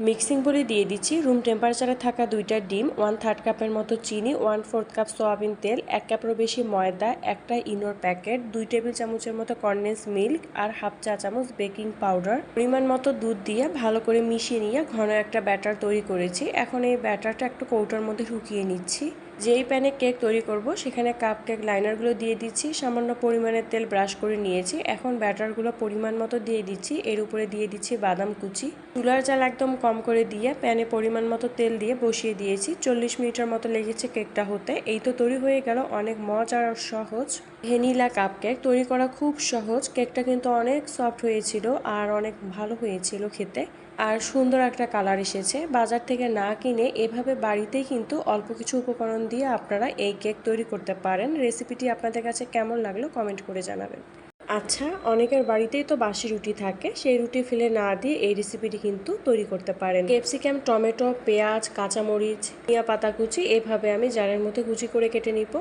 Mixing বলে দিয়ে দিচ্ছি। রুম টেম্পারেচারে থাকা দুইটা ডিম ওয়ান থার্ড কাপের মতো চিনি ওয়ান ফোর্থ কাপ সয়াবিন তেল, এক কাপেরও বেশি ময়দা, একটা ইনোর প্যাকেট দুই টেবিল চামচের মতো কনডেন্স মিল্ক আর হাফ চা চামচ বেকিং পাউডার পরিমাণ মতো দুধ দিয়ে ভালো করে মিশিয়ে নিয়ে ঘন একটা ব্যাটার তৈরি করেছি। এখন এই ব্যাটারটা একটু কৌটার মধ্যে ঢুকিয়ে নিচ্ছি। যেই প্যানে কেক তৈরি করব, সেখানে কাপ কেক লাইনারগুলো দিয়ে দিচ্ছি। সামান্য পরিমাণে তেল ব্রাশ করে নিয়েছি। এখন ব্যাটারগুলো পরিমাণ মতো দিয়ে দিচ্ছি। এর উপরে দিয়ে দিচ্ছি বাদাম কুচি। চুলার জাল একদম কম করে দিয়ে প্যানে পরিমাণ মতো তেল দিয়ে বসিয়ে দিয়েছি। চল্লিশ মিনিটের মতো লেগেছে কেকটা হতে। এই তো তৈরি হয়ে গেল অনেক মজার আর সহজ ভেনিলা কাপ কেক তৈরি করা খুব সহজ। কেকটা কিন্তু অনেক সফট হয়েছিল আর অনেক ভালো হয়েছিল খেতে। আর সুন্দর একটা কালার এসেছে। বাজার থেকে না কিনে এভাবে বাড়িতেই কিন্তু অল্প কিছু উপকরণ দিয়ে আপনারা এই কেক তৈরি করতে পারেন। রেসিপিটি আপনাদের কাছে কেমন লাগল কমেন্ট করে জানাবেন। আচ্ছা অনেকের বাড়িতেই তো বাসি রুটি থাকে। সেই রুটি ফেলে না দিয়ে এই রেসিপিটি কিন্তু তৈরি করতে পারেন। ক্যাপসিকাম, টমেটো, পেঁয়াজ, কাঁচামরিচ, ধনিয়া পাতা কুচি, এভাবে আমি জারের মধ্যে কুচি করে কেটে নিব।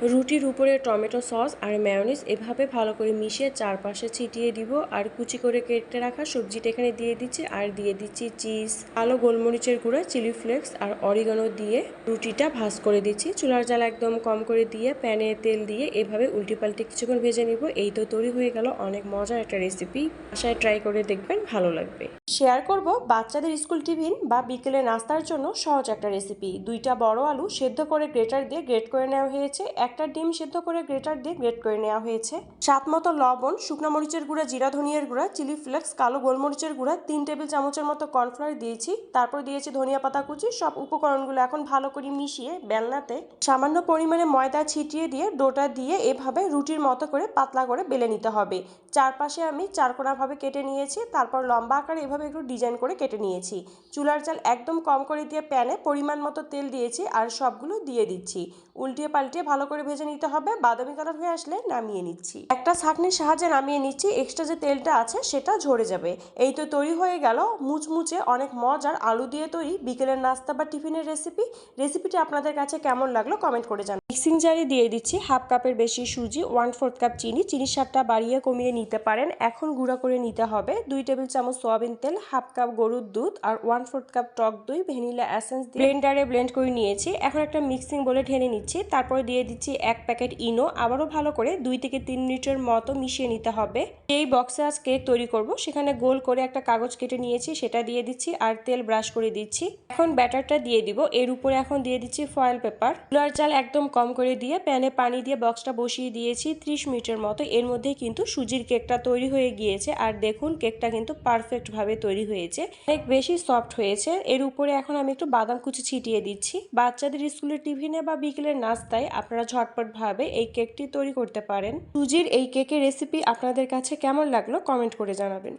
রুটির উপরে টমেটো সস আর ম্যায়োনিজ এভাবে ভালো করে মিশিয়ে চারপাশে ছিটিয়ে দিব আর কুচি করে কেটে রাখা সবজিটা এখানে দিয়ে দিচ্ছি আর দিয়ে দিচ্ছি চিজ, আলো গোলমরিচের গুঁড়া, চিলি ফ্লেক্স আর অরিগানো দিয়ে রুটিটা ভাজ করে দিচ্ছি। চুলার জাল একদম কম করে দিয়ে প্যানে তেল দিয়ে এভাবে উল্টি পাল্টে কিছুক্ষণ ভেজে নিব। এই তো তৈরি হয়ে গেল অনেক মজার একটা রেসিপি বাসায় ট্রাই করে দেখবেন, ভালো লাগবে। শেয়ার করব বাচ্চাদের স্কুল টিফিন বা বিকেলে নাস্তার জন্য সহজ একটা রেসিপি দুইটা বড় আলু সেদ্ধ করে গ্রেটার দিয়ে গ্রেট করে নেওয়া হয়েছে। একটা ডিম সেদ্ধ করে গ্রেটার দিয়ে গ্রেট করে নেওয়া হয়েছে। সাত মতো লবণ, শুকনো মরিচের গুঁড়া, জিরা ধনিয়ার গুঁড়া, চিলি ফ্লেক্স, কালো গোলমরিচের গুঁড়া, তিন টেবিল চামচের মতো কর্নফ্লাওয়ার দিয়েছি। তারপর দিয়েছি ধনিয়া পাতা কুচি। সব উপকরণগুলো এখন ভালো করে মিশিয়ে বেলনাতে সামান্য পরিমাণে ময়দা ছিটিয়ে দিয়ে ডোটা দিয়ে এভাবে রুটির মতো করে পাতলা করে বেলে নিতে হবে। চারপাশে আমি চারকোনাভাবে কেটে নিয়েছি। তারপর লম্বা আকারে এভাবে একটু ডিজাইন করে কেটে নিয়েছি। চুলার জাল একদম কম করে দিয়ে প্যানে পরিমাণ মতো তেল দিয়েছি আর সবগুলো দিয়ে দিচ্ছি। উল্টিয়ে পাল্টিয়ে ভালো করে ভেজে নিতে হবে। বাদামি কালার হয়ে আসলে নামিয়ে নিচ্ছি। একটা ছাঁকনির সাহায্যে নামিয়ে নিচ্ছি। এক্সট্রা যে তেলটা আছে সেটা ঝরে যাবে। এই তো তৈরি হয়ে গেল মুচমুচে অনেক মজার আলু দিয়ে তৈরি বিকেলের নাস্তা বা টিফিনের রেসিপি। রেসিপিটি আপনাদের কাছে কেমন লাগল কমেন্ট করে জানান। মিক্সিং জারে দিয়ে দিচ্ছি হাফ কাপের বেশি সুজি, ওয়ান ফোর্থ কাপ চিনি। চিনির স্বাদটা বাড়িয়ে কমিয়ে নিতে পারেন। এখন গুঁড়া করে নিতে হবে দুই টেবিল চামচ সোয়াবিন তেল, হাফ কাপ গরুর দুধ আর ওয়ান ফোর্থ কাপ টক দই, ভ্যানিলা এসেন্স দিয়ে ব্লেন্ডারে ব্লেন্ড করে নিয়েছি। এখন একটা মিক্সিং বলে ঢেলে নিচ্ছি। তারপরে দিয়ে দিচ্ছি এক প্যাকেট ইনো। আবারও ভালো করে দুই থেকে তিন মিনিটের মতো মিশিয়ে নিতে হবে। এই বক্সে আজ কেক তৈরি করব, সেখানে গোল করে একটা কাগজ কেটে নিয়েছি, সেটা দিয়ে দিচ্ছি আর তেল ব্রাশ করে দিচ্ছি। এখন ব্যাটারটা দিয়ে দিব। এর উপরে এখন দিয়ে দিচ্ছি ফয়েল পেপার চুলার চাল একদম কম করে দিয়ে প্যানে পানি দিয়ে বক্সটা বসিয়ে দিয়েছি ত্রিশ মিনিটের মতো। এর মধ্যে কিন্তু সুজির কেকটা তৈরি হয়ে গিয়েছে। আর দেখুন কেকটা কিন্তু পারফেক্ট ভাবে তৈরি হয়েছে। অনেক বেশি সফট হয়েছে। এর উপরে এখন আমি একটু বাদাম কুচি ছিটিয়ে দিচ্ছি। বাচ্চাদের স্কুলের টিফিনে বা বিকেলের নাস্তায় আপনারা ঝটপট ভাবে এই কেকটি তৈরি করতে পারেন। সুজির এই কেকের রেসিপি আপনাদের কাছে কেমন লাগল কমেন্ট করে জানাবেন।